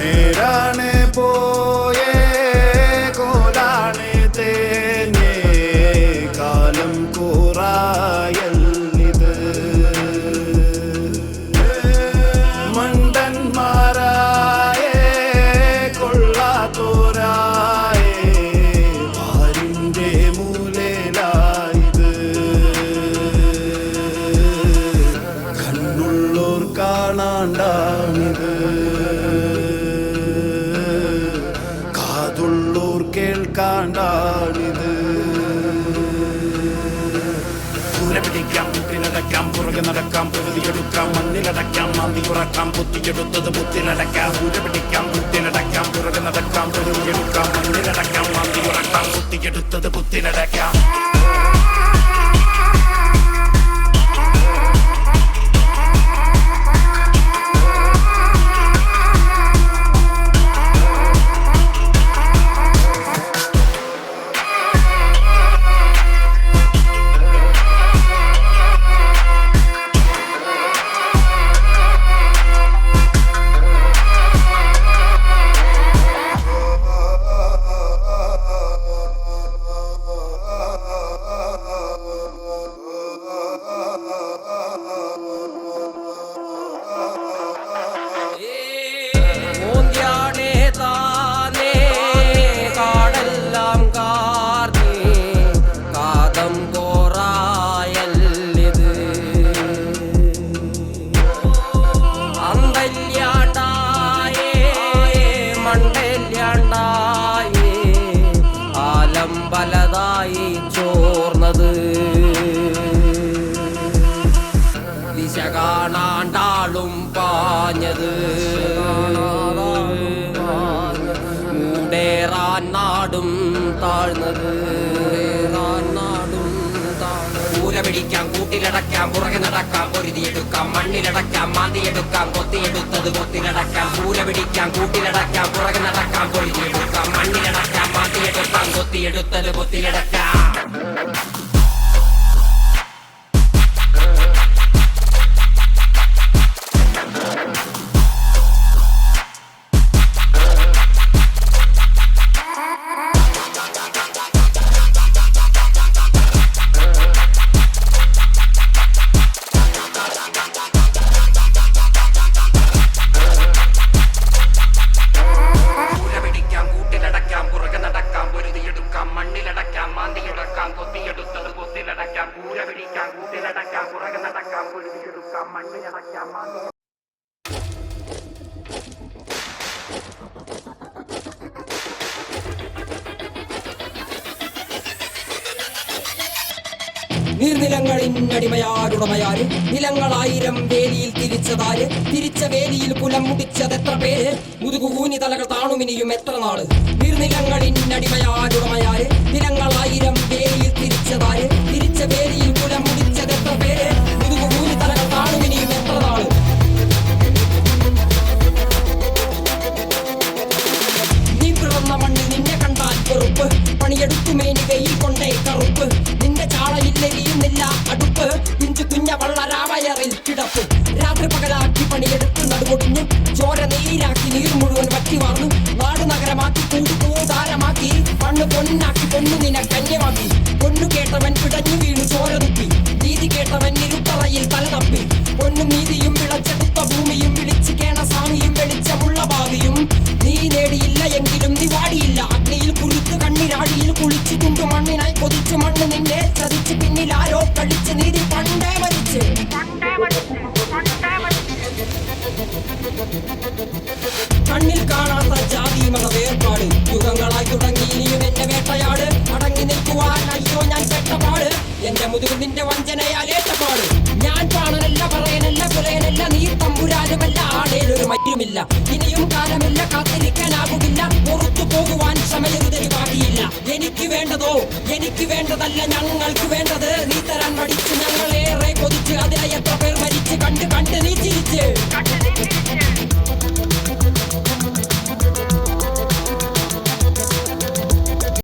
നേരാണ് പോയേ കോലാണ് തേഞ്ഞേ കാലം കൂറായല്ലിത്. മണ്ടന്മാരായ കൊള്ളാത്തോരായ ആരിന്റെ മൂലയിലായത്. കണ്ണുള്ളോർ കാണാണ്ടാണിത്. നൂറ്റാണ്ടാണിത് പിടിക്കാം കൂട്ടിലടക്കാം പുറകെ നടക്കാം പ്രകൃതിയെടുക്കാം മണ്ണിലടക്കാം മാന്തി ഉറക്കാം പൊത്തിയെടുത്തത് മുത്തിലടക്കാം പിടിക്കാം കൂട്ടിലടക്കാം പുറകെ നടക്കാം പ്രകൃതിയെടുക്കാം മണ്ണിലടക്കാം മാന്തി ഉറക്കാം പൊത്തിയെടുത്തത് പുത്തിലടക്കാം പലതായി ചോർന്നത്. ദിശ കാണാണ്ടാളും പാഞ്ഞത്. മൂടേറാൻ നാടും താഴ്ന്നത്. പിടിക്കാം കൂട്ടിലടക്കാം പുറകെ നടക്കാം പൊരുതിയെടുക്കാം മണ്ണിലടക്കാം മാന്തിയെടുക്കാം കൊത്തിയെടുത്തത് കൊത്തിലടക്കാം കൂര പിടിക്കാം കൂട്ടിലടക്കാം പുറകെ നടക്കാം പൊരുതിയെടുക്കാം മണ്ണിലടക്കാം മാന്തിയെടുക്കാം കൊത്തിയെടുത്തത് പൊരുതിയെടുക്കാം മണ്ണിലടക്കാം മാന്തി നീർനിലങ്ങളിന്നടിമയാരുടമയാര് നിലങ്ങളായിരം വേലിയിൽ തിരിച്ചതാര്? തിരിച്ച വേലിയിൽ കുലം മുടിച്ചതെത്ര പേര്? മുതുകൂനി തലകൾ താണുമിനിയും എത്ര നാൾ? നീർനിലങ്ങളിന്നടിമയാരുടമയാര് നിലങ്ങളായിരം വേലിയിൽ തിരിച്ചതാര്? തിരിച്ച വേലിയിൽ രാത്രി പകലാക്കി പണിയെടുത്ത് നടുകൊടിഞ്ഞു ചോര നീരാക്കി നീർ മുഴുവൻ വറ്റി വാർന്നു നാട് നഗരമാക്കി കൂടി കൂതാരമാക്കി മണ്ണ് പൊന്നാക്കി പൊന്നു നിന കന്യമാക്കി കണ്ണിൽ കാണാത്ത ജാതി മത വേർപാട് യുഗങ്ങളായി തുടങ്ങി ഇനിയും എന്റെ വേട്ടയാട്. അടങ്ങി നിൽക്കുവാൻ അയ്യോ ഞാൻ പെട്ടപാട് എന്റെ മുതുകു നിന്റെ വഞ്ചനയാലേറ്റപാട് ഞാൻ പാണനല്ല പറയനല്ല പുലയനല്ല നീ തമ്പുരാനുമല്ല ആടേലൊരു മറ്റുമില്ല. ഇനിയും കാലമില്ല കാത്തിരിക്കാനാകുകില്ല. പുറത്തു പോകുവാൻ ക്ഷമയൊരു ബാക്കിയില്ല എനിക്ക് വേണ്ടതോ? എനിക്ക് വേണ്ടതല്ല ഞങ്ങൾക്ക് വേണ്ട